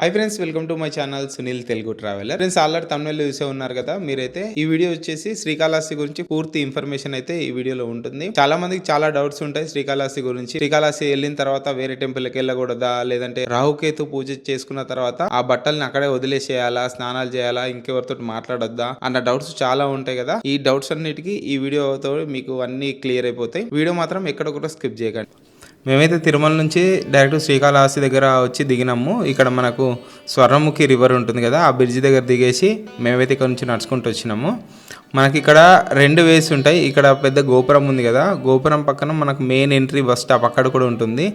Hi friends welcome to my channel Sunil Telugu traveller friends already తమిళ చూసే ఉన్నారు కదా మీరైతే ఈ వీడియో వచ్చేసి శ్రీకాళహస్తి గురించి పూర్తి ఇన్ఫర్మేషన్ అయితే ఈ వీడియోలో ఉంటుంది. చాలా మందికి చాలా డౌట్స్ ఉంటాయి శ్రీకాళహస్తి గురించి. శ్రీకాళహస్తి వెళ్ళిన తర్వాత వేరే టెంపుల్కి వెళ్ళకూడదా లేదంటే రాహుకేతు పూజ చేసుకున్న తర్వాత ఆ బట్టల్ని అక్కడే వదిలేసేయాలా స్నానాలు చేయాలా ఇంకెవరితో మాట్లాడొద్దా అన్న డౌట్స్ చాలా ఉంటాయి కదా. ఈ డౌట్స్ అన్నిటికీ ఈ వీడియోతో మీకు అన్ని క్లియర్ అయిపోతాయి. వీడియో మాత్రం ఎక్కడ కూడా స్కిప్ చేయకండి. మేమైతే తిరుమల నుంచి డైరెక్ట్ శ్రీకాళహస్తి దగ్గర వచ్చి దిగినాము. ఇక్కడ మనకు స్వర్ణముఖి రివర్ ఉంటుంది కదా ఆ బ్రిడ్జ్ దగ్గర దిగేసి మేమైతే ఇక్కడ నుంచి నడుచుకుంటూ వచ్చినాము. మనకి ఇక్కడ రెండు వేస్ ఉంటాయి. ఇక్కడ పెద్ద గోపురం ఉంది కదా గోపురం పక్కన మనకు మెయిన్ ఎంట్రీ బస్ స్టాప్ అక్కడ కూడా ఉంటుంది.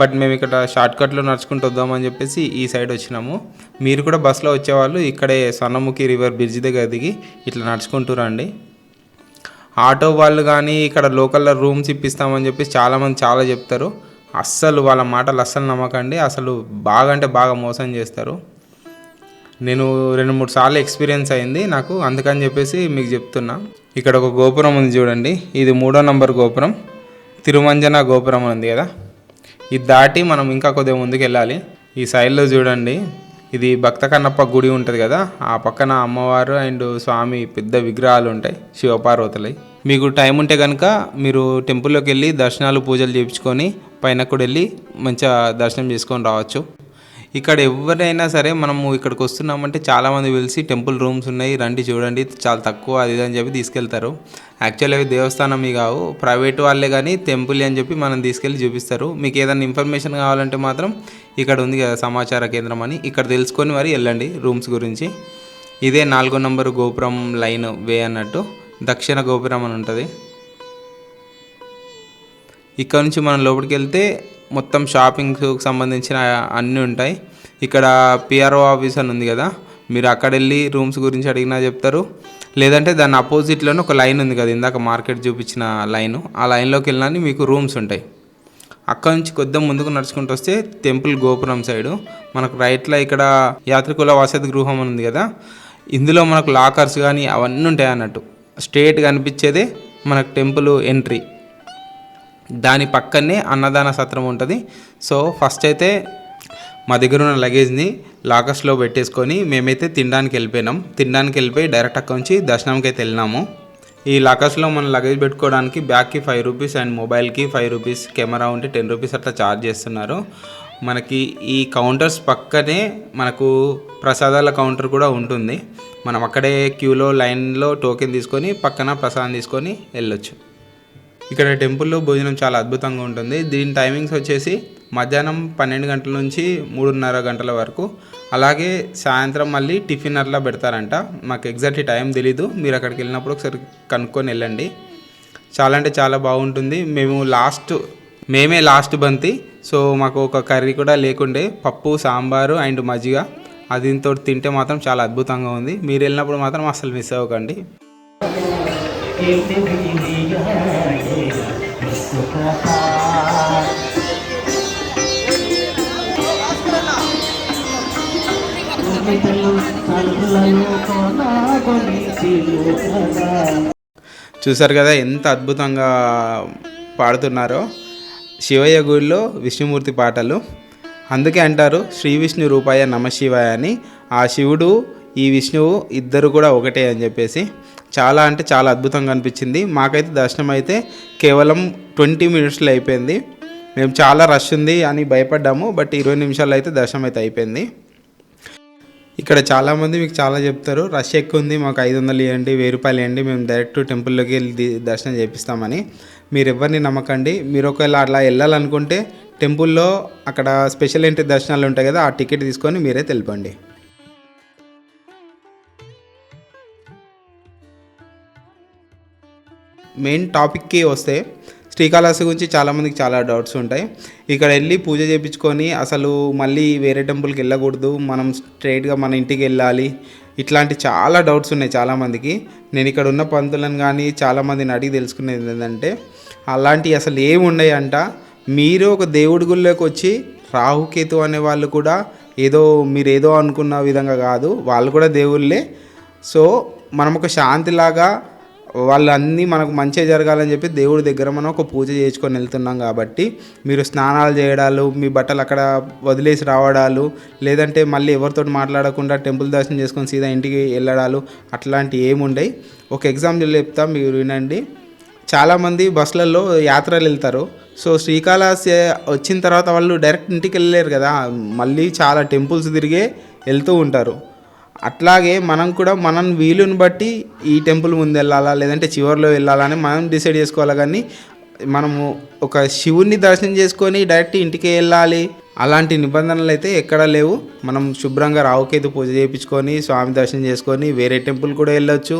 బట్ మేము ఇక్కడ షార్ట్కట్లో నడుచుకుంటూ వద్దామని చెప్పేసి ఈ సైడ్ వచ్చినాము. మీరు కూడా బస్సులో వచ్చేవాళ్ళు ఇక్కడే స్వర్ణముఖి రివర్ బ్రిడ్జ్ దగ్గర దిగి ఇట్లా నడుచుకుంటూ రండి. ఆటో వాళ్ళు కానీ ఇక్కడ లోకల్లో రూమ్స్ ఇప్పిస్తామని చెప్పి చాలామంది చాలా చెప్తారు. అస్సలు వాళ్ళ మాటలు అస్సలు నమ్మకండి. అసలు బాగా అంటే బాగా మోసం చేస్తారు. నేను రెండు మూడు సార్లు ఎక్స్పీరియన్స్ అయింది నాకు. అందుకని చెప్పేసి మీకు చెప్తున్నా. ఇక్కడ ఒక గోపురం ఉంది చూడండి. ఇది మూడో నంబర్ గోపురం. తిరుమంజన గోపురం ఉంది కదా. ఇది దాటి మనం ఇంకా కొద్దిగా ముందుకు వెళ్ళాలి ఈ సైడ్లో చూడండి. ఇది భక్త కన్నప్ప గుడి ఉంటుంది కదా. ఆ పక్కన అమ్మవారు అండ్ స్వామి పెద్ద విగ్రహాలు ఉంటాయి. శివపార్వతులై మీకు టైం ఉంటే కనుక మీరు టెంపుల్లోకి వెళ్ళి దర్శనాలు పూజలు చేయించుకొని పైన కూడా వెళ్ళి మంచిగా దర్శనం చేసుకొని రావచ్చు. ఇక్కడ ఎవరైనా సరే మనము ఇక్కడికి వస్తున్నామంటే చాలామంది పిలిచి టెంపుల్ రూమ్స్ ఉన్నాయి రండి చూడండి చాలా తక్కువ అది ఇది అని చెప్పి తీసుకెళ్తారు. యాక్చువల్లీ అవి దేవస్థానం కావు ప్రైవేట్ వాళ్ళే కానీ టెంపుల్ అని చెప్పి మనం తీసుకెళ్ళి చూపిస్తారు. మీకు ఏదైనా ఇన్ఫర్మేషన్ కావాలంటే మాత్రం ఇక్కడ ఉంది కదా సమాచార కేంద్రం అని ఇక్కడ తెలుసుకొని మరి వెళ్ళండి రూమ్స్ గురించి. ఇదే నాలుగో నంబర్ గోపురం లైన్ వే అన్నట్టు. దక్షిణ గోపురం అని ఉంటుంది. ఇక్కడ నుంచి మనం లోపలికి వెళ్తే మొత్తం షాపింగ్కి సంబంధించిన అన్నీ ఉంటాయి. ఇక్కడ పిఆర్ఓ ఆఫీస్ అని ఉంది కదా మీరు అక్కడ వెళ్ళి రూమ్స్ గురించి అడిగినా చెప్తారు. లేదంటే దాని అపోజిట్లోనే ఒక లైన్ ఉంది కదా ఇందాక మార్కెట్ చూపించిన లైన్ ఆ లైన్లోకి వెళ్ళినా మీకు రూమ్స్ ఉంటాయి. అక్కడ నుంచి కొద్దిగా ముందుకు నడుచుకుంటూ వస్తే టెంపుల్ గోపురం సైడు మనకు రైట్లో ఇక్కడ యాత్రికుల వసతి గృహం అని ఉంది కదా ఇందులో మనకు లాకర్స్ కానీ అవన్నీ ఉంటాయి అన్నట్టు. స్ట్రేట్ కనిపించేదే మనకు టెంపుల్ ఎంట్రీ. దాని పక్కనే అన్నదాన సత్రం ఉంటుంది. సో ఫస్ట్ అయితే మా దగ్గర ఉన్న లగేజ్ని లాకర్స్లో పెట్టేసుకొని మేమైతే తినడానికి వెళ్ళిపోయినాం. తినడానికి వెళ్ళిపోయి డైరెక్ట్ అక్కడ నుంచి దర్శనంకి అయితే వెళ్ళినాము. ఈ లాకర్స్లో మనం లగేజ్ పెట్టుకోవడానికి బ్యాగ్కి ఫైవ్ రూపీస్ అండ్ మొబైల్కి ఫైవ్ రూపీస్ కెమెరా ఉంటే టెన్ రూపీస్ అట్లా ఛార్జ్ చేస్తున్నారు. మనకి ఈ కౌంటర్స్ పక్కనే మనకు ప్రసాదాల కౌంటర్ కూడా ఉంటుంది. మనం అక్కడే క్యూలో లైన్లో టోకెన్ తీసుకొని పక్కన ప్రసాదం తీసుకొని వెళ్ళొచ్చు. ఇక్కడ టెంపుల్లో భోజనం చాలా అద్భుతంగా ఉంటుంది. దీని టైమింగ్స్ వచ్చేసి మధ్యాహ్నం పన్నెండు గంటల నుంచి మూడున్నర గంటల వరకు. అలాగే సాయంత్రం మళ్ళీ టిఫిన్ అట్లా పెడతారంట. మాకు ఎగ్జాక్ట్ టైం తెలీదు. మీరు అక్కడికి వెళ్ళినప్పుడు ఒకసారి కనుక్కొని వెళ్ళండి. చాలా అంటే చాలా బాగుంటుంది. మేము లాస్ట్ మేమే లాస్ట్ బంతి. సో మాకు ఒక కర్రీ కూడా లేకుండే పప్పు సాంబారు అండ్ మజ్జిగ. అది దీంతో తింటే మాత్రం చాలా అద్భుతంగా ఉంది. మీరు వెళ్ళినప్పుడు మాత్రం అసలు మిస్ అవ్వకండి. చూసారు కదా ఎంత అద్భుతంగా పాడుతున్నారో. శివయ్య గుడిలో విష్ణుమూర్తి పాటలు. అందుకే అంటారు శ్రీ విష్ణు రూపాయ నమ శివాయ అని. ఆ శివుడు ఈ విష్ణువు ఇద్దరు కూడా ఒకటే అని చెప్పేసి. చాలా అంటే చాలా అద్భుతంగా అనిపించింది. మాకైతే దర్శనం అయితే కేవలం ట్వంటీ మినిట్స్లో అయిపోయింది. మేము చాలా రష్ ఉంది అని భయపడ్డాము బట్ ఇరవై నిమిషాల్లో అయితే దర్శనం అయితే అయిపోయింది. ఇక్కడ చాలామంది మీకు చాలా చెప్తారు రష్ ఎక్కువ ఉంది మాకు ఐదు వందలు ఇవ్వండి వెయ్యి రూపాయలు ఇవ్వండి మేము డైరెక్ట్ టెంపుల్లోకి వెళ్ళి దర్శనం చేపిస్తామని. మీరు ఎవరిని నమ్మకండి మీరు ఒకవేళ అలా వెళ్ళాలనుకుంటే టెంపుల్లో అక్కడ స్పెషల్ ఎంట్రీ దర్శనాలు ఉంటాయి కదా ఆ టికెట్ తీసుకొని మీరే తెలిపండి. మెయిన్ టాపిక్కి వస్తే శ్రీకాళహస్తి గురించి చాలామందికి చాలా డౌట్స్ ఉంటాయి. ఇక్కడ వెళ్ళి పూజ చేయించుకొని అసలు మళ్ళీ వేరే టెంపుల్కి వెళ్ళకూడదు. మనం స్ట్రైట్గా మన ఇంటికి వెళ్ళాలి. ఇట్లాంటి చాలా డౌట్స్ ఉన్నాయి చాలామందికి నేను ఇక్కడ ఉన్న పంతులను కానీ చాలామందిని అడిగి తెలుసుకునేది ఏంటంటే అలాంటివి అసలు ఏమి ఉన్నాయంట అంట మీరు ఒక దేవుడి గుళ్ళోకి వచ్చి రాహుకేతు అనే వాళ్ళు కూడా ఏదో మీరు ఏదో అనుకున్న విధంగా కాదు. వాళ్ళు కూడా దేవుళ్ళే. సో మనం ఒక శాంతిలాగా వాళ్ళన్నీ మనకు మంచిగా జరగాలని చెప్పి దేవుడి దగ్గర మనం ఒక పూజ చేసుకొని వెళ్తున్నాం కాబట్టి మీరు స్నానాలు చేయడాలు మీ బట్టలు అక్కడ వదిలేసి రావడాలు లేదంటే మళ్ళీ ఎవరితో మాట్లాడకుండా టెంపుల్ దర్శనం చేసుకొని సీదా ఇంటికి వెళ్ళడాలు అట్లాంటివి ఏముండయి ఒక ఎగ్జాంపుల్ చెప్తా మీరు వినండి. చాలామంది బస్సులలో యాత్రలు వెళ్తారు. సో శ్రీకాళహస్తి వచ్చిన తర్వాత వాళ్ళు డైరెక్ట్ ఇంటికి వెళ్ళలేరు కదా. మళ్ళీ చాలా టెంపుల్స్ తిరిగే వెళ్తూ ఉంటారు. అట్లాగే మనం కూడా మనం వీలుని బట్టి ఈ టెంపుల్ ముందు వెళ్ళాలా లేదంటే చివరిలో వెళ్ళాలా అని మనం డిసైడ్ చేసుకోవాలి. కానీ మనము ఒక శివుణ్ణి దర్శనం చేసుకొని డైరెక్ట్ ఇంటికి వెళ్ళాలి. అలాంటి నిబంధనలు అయితే ఎక్కడా లేవు. మనం శుభ్రంగా రావుకేతు పూజ చేయించుకొని స్వామి దర్శనం చేసుకొని వేరే టెంపుల్ కూడా వెళ్ళొచ్చు.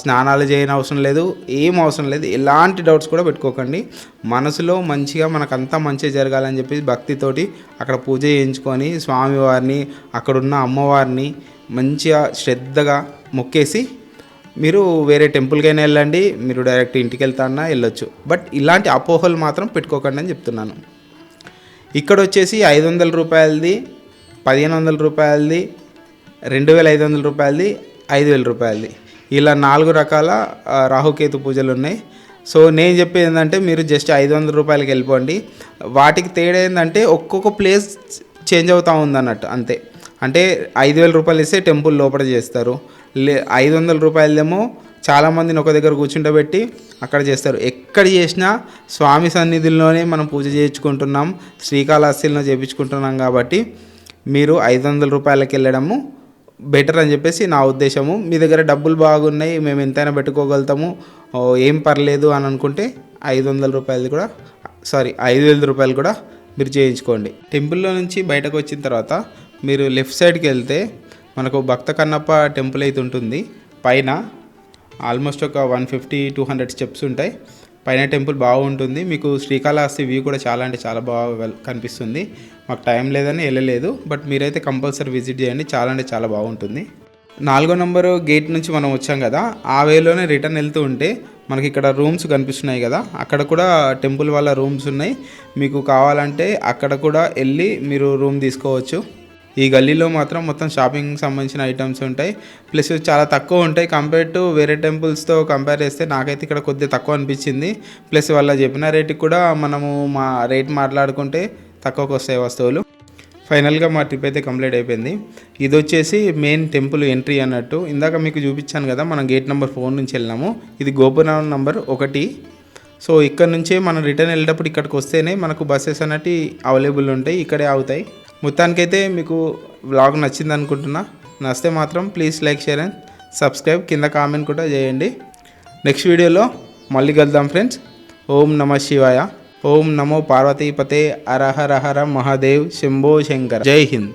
స్నానాలు చేయని అవసరం లేదు ఏం అవసరం లేదు ఎలాంటి డౌట్స్ కూడా పెట్టుకోకండి. మనసులో మంచిగా మనకంతా మంచిగా జరగాలని చెప్పేసి భక్తితోటి అక్కడ పూజ చేయించుకొని స్వామివారిని అక్కడున్న అమ్మవారిని మంచిగా శ్రద్ధగా మొక్కేసి మీరు వేరే టెంపుల్కైనా వెళ్ళండి మీరు డైరెక్ట్ ఇంటికి వెళ్తానా వెళ్ళొచ్చు. బట్ ఇలాంటి అపోహలు మాత్రం పెట్టుకోకండి అని చెప్తున్నాను. ఇక్కడ వచ్చేసి ఐదు వందల రూపాయలది పదిహేను వందల రూపాయలది రెండు వేల ఐదు వందల రూపాయలది ఐదు వేల రూపాయలది. ఇలా నాలుగు రకాల రాహుకేతు పూజలు ఉన్నాయి. సో నేను చెప్పేది ఏంటంటే మీరు జస్ట్ ఐదు వందల రూపాయలకి వెళ్ళిపోండి. వాటికి తేడా ఏంటంటే ఒక్కొక్క ప్లేస్ చేంజ్ అవుతూ ఉందన్నట్టు అంతే. అంటే ఐదు వేల రూపాయలు ఇస్తే టెంపుల్ లోపల చేస్తారు. లే ఐదు వందల రూపాయలదేమో చాలామందిని ఒక దగ్గర కూర్చుంటబెట్టి అక్కడ చేస్తారు. ఎక్కడ చేసినా స్వామి సన్నిధిలోనే మనం పూజ చేయించుకుంటున్నాం శ్రీకాళహస్తిలో చేయించుకుంటున్నాం కాబట్టి మీరు ఐదు వందల రూపాయలకి వెళ్ళడము బెటర్ అని చెప్పేసి నా ఉద్దేశము. మీ దగ్గర డబ్బులు బాగున్నాయి మేము ఎంతైనా పెట్టుకోగలుగుతాము. ఏం పర్లేదు అని అనుకుంటే ఐదు వందల రూపాయలు కూడా సారీ ఐదు వేల రూపాయలు కూడా మీరు చేయించుకోండి. టెంపుల్లో నుంచి బయటకు వచ్చిన తర్వాత మీరు లెఫ్ట్ సైడ్కి వెళ్తే మనకు భక్త కన్నప్ప టెంపుల్ అయితే ఉంటుంది. పైన ఆల్మోస్ట్ ఒక one fifty two hundred steps ఉంటాయి. పైన టెంపుల్ బాగుంటుంది. మీకు శ్రీకాళహస్తి వ్యూ కూడా చాలా అంటే చాలా బాగా కనిపిస్తుంది. మాకు టైం లేదని వెళ్ళలేదు బట్ మీరైతే కంపల్సరీ విజిట్ చేయండి. చాలా అంటే చాలా బాగుంటుంది. నాలుగో నెంబరు గేట్ నుంచి మనం వచ్చాం కదా ఆ వేలోనే రిటర్న్ వెళ్తూ ఉంటే మనకి ఇక్కడ రూమ్స్ కనిపిస్తున్నాయి కదా. అక్కడ కూడా టెంపుల్ వాళ్ళ రూమ్స్ ఉన్నాయి. మీకు కావాలంటే అక్కడ కూడా వెళ్ళి మీరు రూమ్ తీసుకోవచ్చు. ఈ గల్లీలో మాత్రం మొత్తం షాపింగ్ సంబంధించిన ఐటమ్స్ ఉంటాయి. ప్లస్ చాలా తక్కువ ఉంటాయి కంపేర్ టు వేరే టెంపుల్స్తో కంపేర్ చేస్తే నాకైతే ఇక్కడ కొద్దిగా తక్కువ అనిపించింది. ప్లస్ వాళ్ళ చెప్పిన రేటుకి కూడా మనము మా రేట్ మాట్లాడుకుంటే తక్కువకు వస్తాయి వస్తువులు. ఫైనల్గా మా ట్రిప్ అయితే కంప్లీట్ అయిపోయింది. ఇది వచ్చేసి మెయిన్ టెంపుల్ ఎంట్రీ అన్నట్టు. ఇందాక మీకు చూపించాను కదా మనం గేట్ నెంబర్ ఫోర్ నుంచి వెళ్ళినాము. ఇది గోపురం నెంబర్ ఒకటి. సో ఇక్కడ నుంచే మనం రిటర్న్ వెళ్ళేటప్పుడు ఇక్కడికి వస్తేనే మనకు బస్సెస్ అన్నట్టు అవైలబుల్ ఉంటాయి. ఇక్కడే అవుతాయి మొత్తానికైతే మీకు వ్లాగ్ నచ్చింది అనుకుంటున్నా. నచ్చితే మాత్రం please like share and subscribe కింద కామెంట్ కూడా చేయండి. నెక్స్ట్ వీడియోలో మళ్ళీ కలుద్దాం ఫ్రెండ్స్ ఓం నమ శివాయ. ఓం నమో పార్వతీపతే. అరహర హర మహాదేవ్. శంభో శంకర్. జై హింద్.